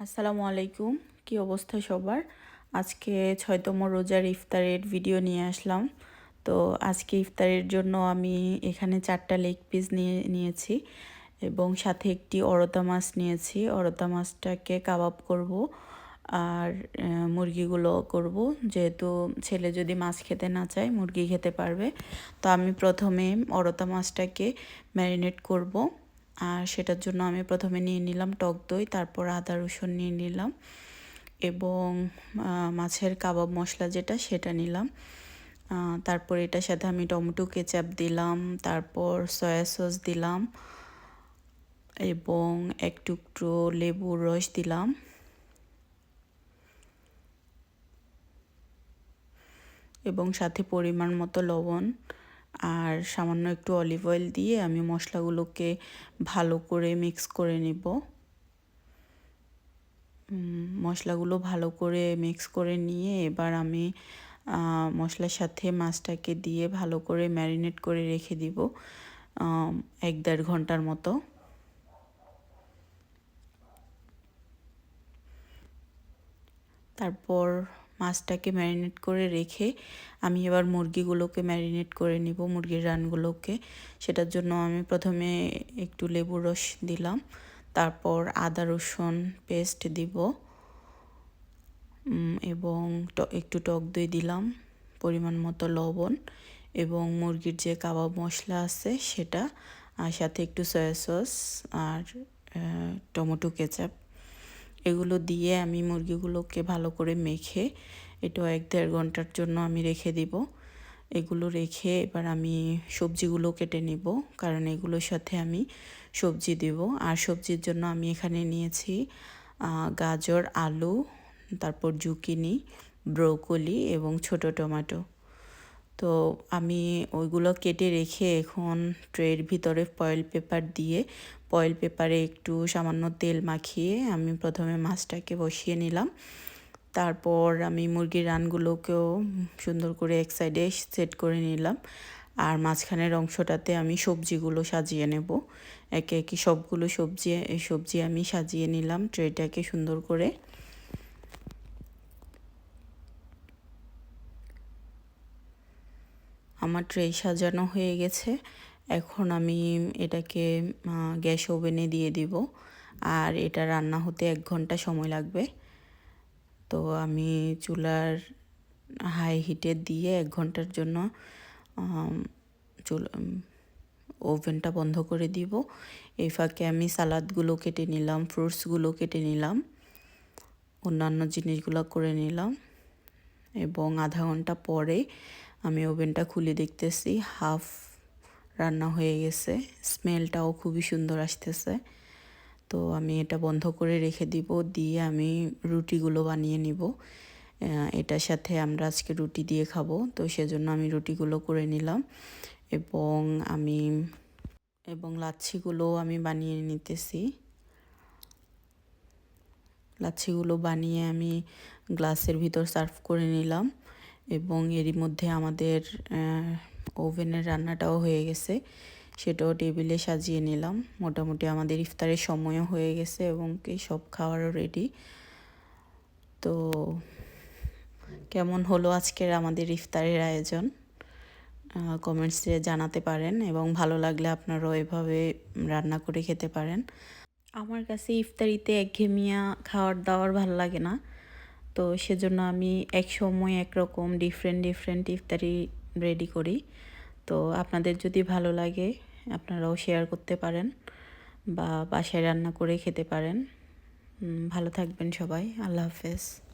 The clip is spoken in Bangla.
আসসালামু আলাইকুম। কি অবস্থা সবার? আজকে ছয়তম রোজার ইফতারের ভিডিও নিয়ে আসলাম। তো আজকে ইফতারের জন্য আমি এখানে চারটা লেগ পিস নিয়ে, নিয়েছি এবং সাথে একটি অরতা মাছ নিয়েছি। অরতা মাছটাকে কাবাব করব আর মুরগিগুলো করব। যেহেতু ছেলে যদি মাছ খেতে না চায়, মুরগি খেতে পারবে। তো আমি প্রথমে অরতা মাছটাকে ম্যারিনেট করব। আর সেটার জন্য আমি প্রথমে নিয়ে নিলাম টক দই, তারপর আদা রসুন নিয়ে নিলাম এবং মাছের কাবাব মশলা যেটা সেটা নিলাম। তারপর এটার সাথে আমি টমেটো কেচাপ দিলাম, তারপর সয়া সস দিলাম এবং এক টুকরো লেবুর রস দিলাম। এবং সাথে পরিমাণ মতো লবণ আর সামান্য একটু অলিভ অয়েল দিয়ে আমি মশলাগুলোকে ভালো করে মিক্স করে নিব। মশলাগুলো ভালো করে মিক্স করে নিয়ে এবার আমি মশলার সাথে মাছটাকে দিয়ে ভালো করে ম্যারিনেট করে রেখে দিব এক দেড় ঘণ্টার মতো। তারপর মাছটাকে ম্যারিনেট করে রেখে আমি এবার মুরগিগুলোকে ম্যারিনেট করে নিব, মুরগির রানগুলোকে। সেটার জন্য আমি প্রথমে একটু লেবুর রস দিলাম, তারপর আদা রসুন পেস্ট দিব এবং একটু টক দই দিলাম, পরিমাণ মতো লবণ, এবং মুরগির যে কাবাব মশলা আছে সেটা, আর সাথে একটু সয়া সস আর টমেটো কেচাপ এগুলো দিয়ে আমি মুরগিগুলোকে ভালো করে মেখে এটা এক দেড় ঘণ্টার জন্য আমি রেখে দিব। এগুলো রেখে এবার আমি সবজিগুলো কেটে নিব, কারণ এগুলোর সাথে আমি সবজি দেব। আর সবজির জন্য আমি এখানে নিয়েছি গাজর, আলু, তারপর জুকিনি, ব্রোকলি এবং ছোট টমেটো। তো আমি ওইগুলো কেটে রেখে এখন ট্রের ভিতরে ফয়েল পেপার দিয়ে ফয়েল পেপারে একটু সামান্য তেল মাখিয়ে আমি প্রথমে মাছটাকে বসিয়ে নিলাম। তারপর আমি মুরগির রানগুলোকেও সুন্দর করে এক সাইডে সেট করে নিলাম। আর মাঝখানের অংশটাতে আমি সবজিগুলো সাজিয়ে নেব। একে একে সবগুলো সবজি সবজি আমি সাজিয়ে নিলাম ট্রেটাকে সুন্দর করে। আমার ট্রে সাজানো হয়ে গেছে। এখন আমি এটাকে গ্যাস ওভেনে দিয়ে দিব। আর এটা রান্না হতে এক ঘণ্টা সময় লাগবে। তো আমি চুলার হাই হিটে দিয়ে এক ঘণ্টার জন্য চুল ওভেনটা বন্ধ করে দিব। এই ফাঁকে আমি সালাদগুলো কেটে নিলাম ফ্রুটসগুলো কেটে নিলাম, অন্যান্য জিনিসগুলো করে নিলাম। এবং আধা ঘণ্টা পরে আমি ওভেনটা খুলে দেখতেছি, হাফ রান্না হয়ে গেছে, স্মেলটাও খুবই সুন্দর আসতেছে। তো আমি এটা বন্ধ করে রেখে দিব, দিয়ে আমি রুটিগুলো বানিয়ে নিব। এটার সাথে আমরা আজকে রুটি দিয়ে খাব, তো সেজন্য আমি রুটিগুলো করে নিলাম। এবং আমি, এবং লাচ্ছিগুলো আমি বানিয়ে নিতেছি। লাচ্ছিগুলো বানিয়ে আমি গ্লাসের ভিতর সার্ভ করে নিলাম। এবং এরই মধ্যে আমাদের ওভেনের রান্নাটাও হয়ে গেছে। সেটাও টেবিলে সাজিয়ে নিলাম। মোটামুটি আমাদের ইফতারের সময়ও হয়ে গেছে এবং কি সব খাওয়ারও রেডি তো কেমন হলো আজকের আমাদের ইফতারের আয়োজন? কমেন্টসে জানাতে পারেন এবং ভালো লাগলে আপনারাও এভাবে রান্না করে খেতে পারেন। আমার কাছে ইফতারিতে একঘেমিয়া খাওয়ার দাওয়ার ভালো লাগে না। তো সেজন্য আমি এক সময় একরকম ডিফারেন্ট ডিফারেন্ট ইফতারি রেডি করি। তো আপনাদের যদি ভালো লাগে, আপনারাও শেয়ার করতে পারেন বা বাসায় রান্না করে খেতে পারেন। ভালো থাকবেন সবাই। আল্লাহ হাফেজ।